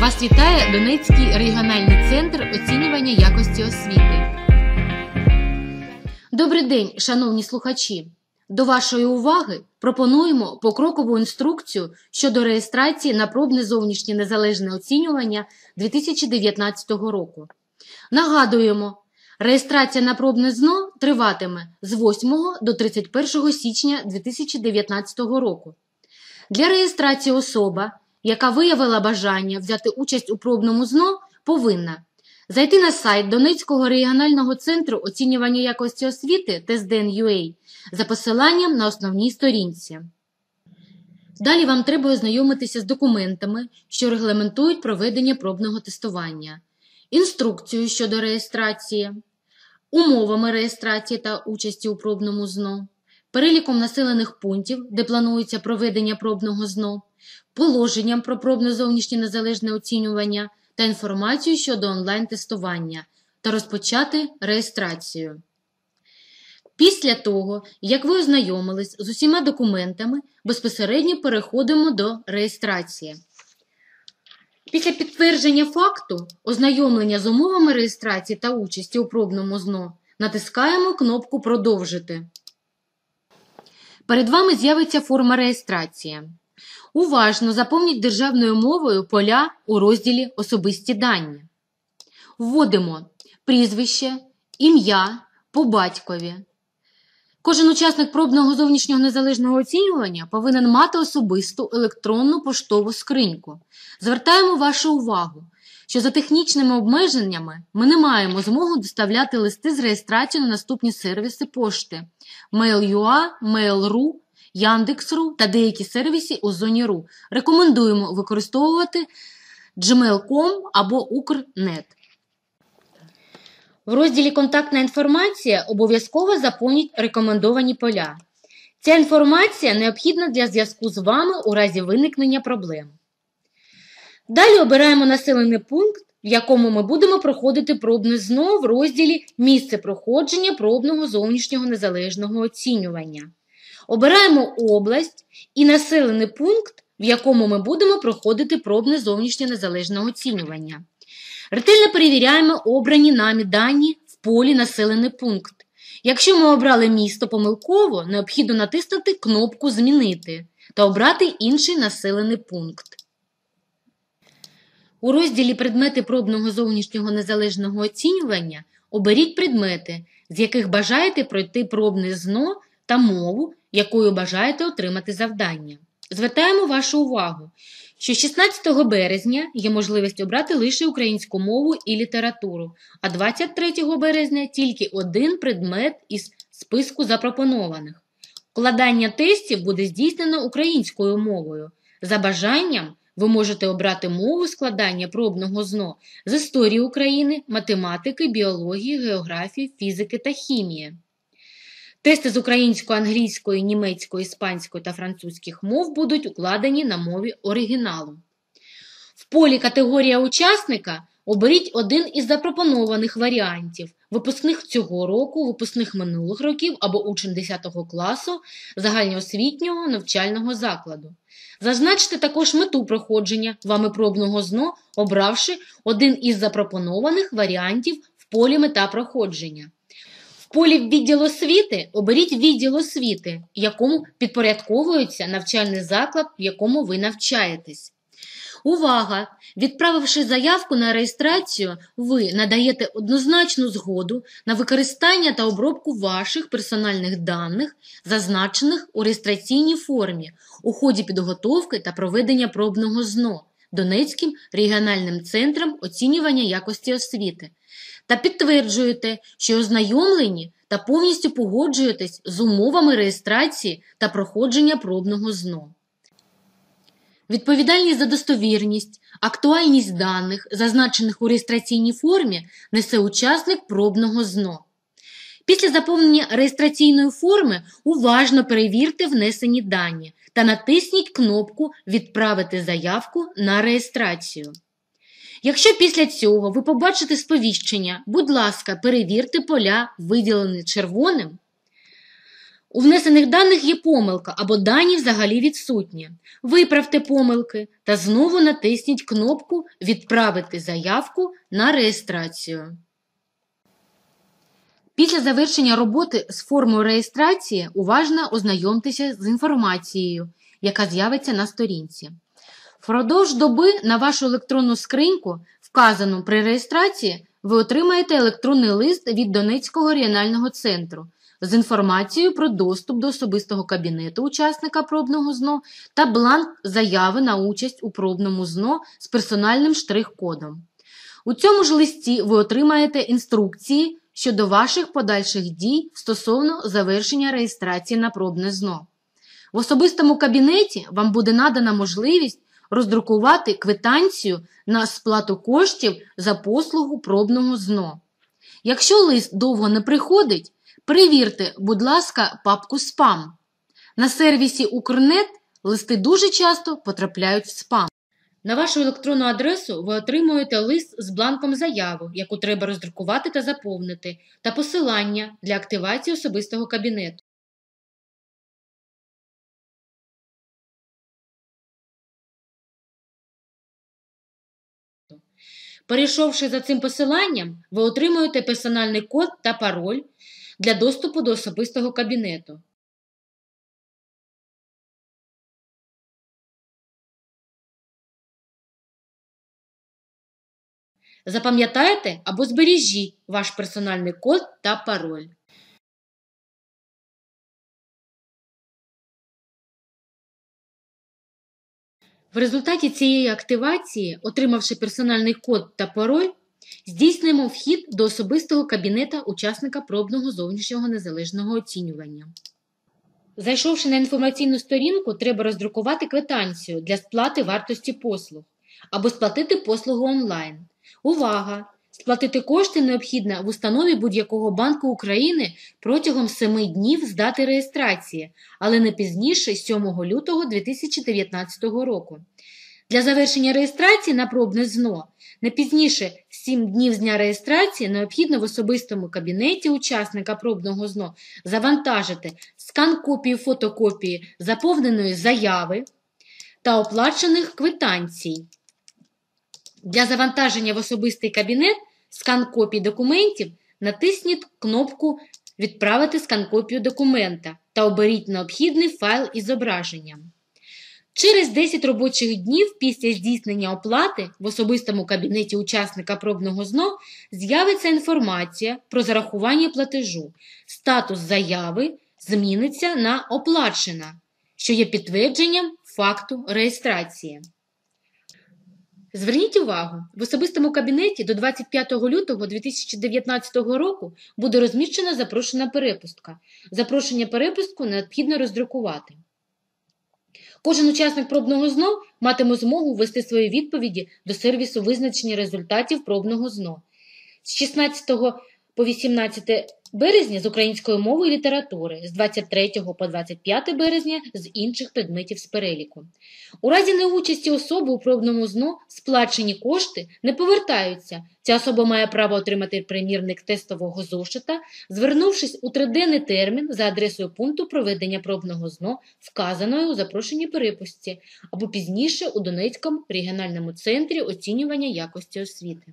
Вас вітає Донецький регіональний центр оцінювання якості освіти. Добрий день, шановні слухачі. До вашої уваги пропонуємо покрокову інструкцію щодо реєстрації на пробне зовнішнє незалежне оцінювання 2019 року. Нагадуємо, реєстрація на пробне ЗНО триватиме з 8 до 31 січня 2019 року. Для реєстрації особа, яка виявила бажання взяти участь у пробному ЗНО, повинна зайти на сайт Донецького регіонального центру оцінювання якості освіти TestDN.UA за посиланням на основній сторінці. Далі вам треба ознайомитися з документами, що регламентують проведення пробного тестування, інструкцію щодо реєстрації, умовами реєстрації та участі у пробному ЗНО, переліком населених пунктів, де планується проведення пробного ЗНО, положенням про пробне зовнішнє незалежне оцінювання та інформацію щодо онлайн-тестування та розпочати реєстрацію. Після того, як ви ознайомились з усіма документами, безпосередньо переходимо до реєстрації. Після підтвердження факту ознайомлення з умовами реєстрації та участі у пробному ЗНО натискаємо кнопку Продовжити. Перед вами з'явиться форма реєстрації. Уважно заповніть державною мовою поля у розділі Особисті дані. Вводимо прізвище, ім'я по батькові. Кожен учасник пробного зовнішнього незалежного оцінювання повинен мати особисту електронну поштову скриньку. Звертаємо вашу увагу, що за технічними обмеженнями ми не маємо змогу доставляти листи з реєстрацією на наступні сервіси пошти Mail.ua, Mail.ru, Яндекс.ру та деякі сервіси у зоні .ru. Рекомендуємо використовувати gmail.com або Укрнет. В розділі Контактна інформація обов'язково заповніть рекомендовані поля. Ця інформація необхідна для зв'язку з вами у разі виникнення проблем. Далі обираємо населений пункт, в якому ми будемо проходити пробне ЗНО в розділі Місце проходження пробного зовнішнього незалежного оцінювання. Обираємо область і населений пункт, в якому ми будемо проходити пробне зовнішнє незалежне оцінювання. Ретельно перевіряємо обрані нами дані в полі Населений пункт. Якщо ми обрали місто помилково, необхідно натиснути кнопку Змінити та обрати інший населений пункт. У розділі Предмети пробного зовнішнього незалежного оцінювання оберіть предмети, з яких бажаєте пройти пробне ЗНО та мову, якою бажаєте отримати завдання. Звертаємо вашу увагу, що 16 березня є можливість обрати лише українську мову і літературу, а 23 березня тільки один предмет із списку запропонованих. Вкладання тестів буде здійснено українською мовою. За бажанням ви можете обрати мову складання пробного ЗНО з історії України, математики, біології, географії, фізики та хімії. Тести з української, англійської, німецької, іспанської та французьких мов будуть укладені на мові оригіналу. В полі категорія учасника оберіть один із запропонованих варіантів випускних цього року, випускних минулих років або учень 10 класу загальноосвітнього навчального закладу. Зазначте також мету проходження вами пробного ЗНО, обравши один із запропонованих варіантів в полі мета проходження. Полі відділ освіти оберіть відділ освіти, якому підпорядковується навчальний заклад, в якому ви навчаєтесь. Увага! Відправивши заявку на реєстрацію, ви надаєте однозначну згоду на використання та обробку ваших персональних даних, зазначених у реєстраційній формі у ході підготовки та проведення пробного ЗНО Донецьким регіональним центром оцінювання якості освіти та підтверджуєте, що ознайомлені та повністю погоджуєтесь з умовами реєстрації та проходження пробного ЗНО. Відповідальність за достовірність, актуальність даних, зазначених у реєстраційній формі, несе учасник пробного ЗНО. Після заповнення реєстраційної форми уважно перевірте внесені дані та натисніть кнопку Відправити заявку на реєстрацію. Якщо після цього ви побачите сповіщення, будь ласка, перевірте поля, виділені червоним. У внесених даних є помилка або дані взагалі відсутні. Виправте помилки та знову натисніть кнопку Відправити заявку на реєстрацію. Після завершення роботи з формою реєстрації уважно ознайомтеся з інформацією, яка з'явиться на сторінці. Впродовж доби на вашу електронну скриньку, вказану при реєстрації, ви отримаєте електронний лист від Донецького регіонального центру з інформацією про доступ до особистого кабінету учасника пробного ЗНО та бланк заяви на участь у пробному ЗНО з персональним штрих-кодом. У цьому ж листі ви отримаєте інструкції щодо ваших подальших дій стосовно завершення реєстрації на пробне ЗНО. В особистому кабінеті вам буде надана можливість роздрукувати квитанцію на сплату коштів за послугу пробного ЗНО. Якщо лист довго не приходить, перевірте, будь ласка, папку спам. На сервісі Укрнет листи дуже часто потрапляють в спам. На вашу електронну адресу ви отримуєте лист з бланком заяви, яку треба роздрукувати та заповнити, та посилання для активації особистого кабінету. Перейшовши за цим посиланням, ви отримуєте персональний код та пароль для доступу до особистого кабінету. Запам'ятайте або збережіть ваш персональний код та пароль. В результаті цієї активації, отримавши персональний код та пароль, здійснюємо вхід до особистого кабінета учасника пробного зовнішнього незалежного оцінювання. Зайшовши на інформаційну сторінку, треба роздрукувати квитанцію для сплати вартості послуг або сплатити послугу онлайн. Увага! Сплатити кошти необхідно в установі будь-якого банку України протягом 7 днів з дати реєстрації, але не пізніше 7 лютого 2019 року. Для завершення реєстрації на пробне ЗНО не пізніше 7 днів з дня реєстрації необхідно в особистому кабінеті учасника пробного ЗНО завантажити скан копії фотокопії заповненої заяви та оплачених квитанцій. Для завантаження в особистий кабінет скан копій документів натисніть кнопку Відправити скан-копію документа та оберіть необхідний файл із зображенням. Через 10 робочих днів після здійснення оплати в особистому кабінеті учасника пробного ЗНО з'явиться інформація про зарахування платежу. Статус заяви зміниться на оплачена, що є підтвердженням факту реєстрації. Зверніть увагу, в особистому кабінеті до 25 лютого 2019 року буде розміщена запрошена перепустка. Запрошення перепустку необхідно роздрукувати. Кожен учасник пробного ЗНО матиме змогу ввести свої відповіді до сервісу визначення результатів пробного ЗНО. З 16 по 18 березня з української мови і літератури, з 23 по 25 березня з інших предметів з переліку. У разі неучасті особи у пробному ЗНО сплачені кошти не повертаються. Ця особа має право отримати примірник тестового зошита, звернувшись у триденний термін за адресою пункту проведення пробного ЗНО, вказаною у запрошенні перепустці, або пізніше у Донецькому регіональному центрі оцінювання якості освіти.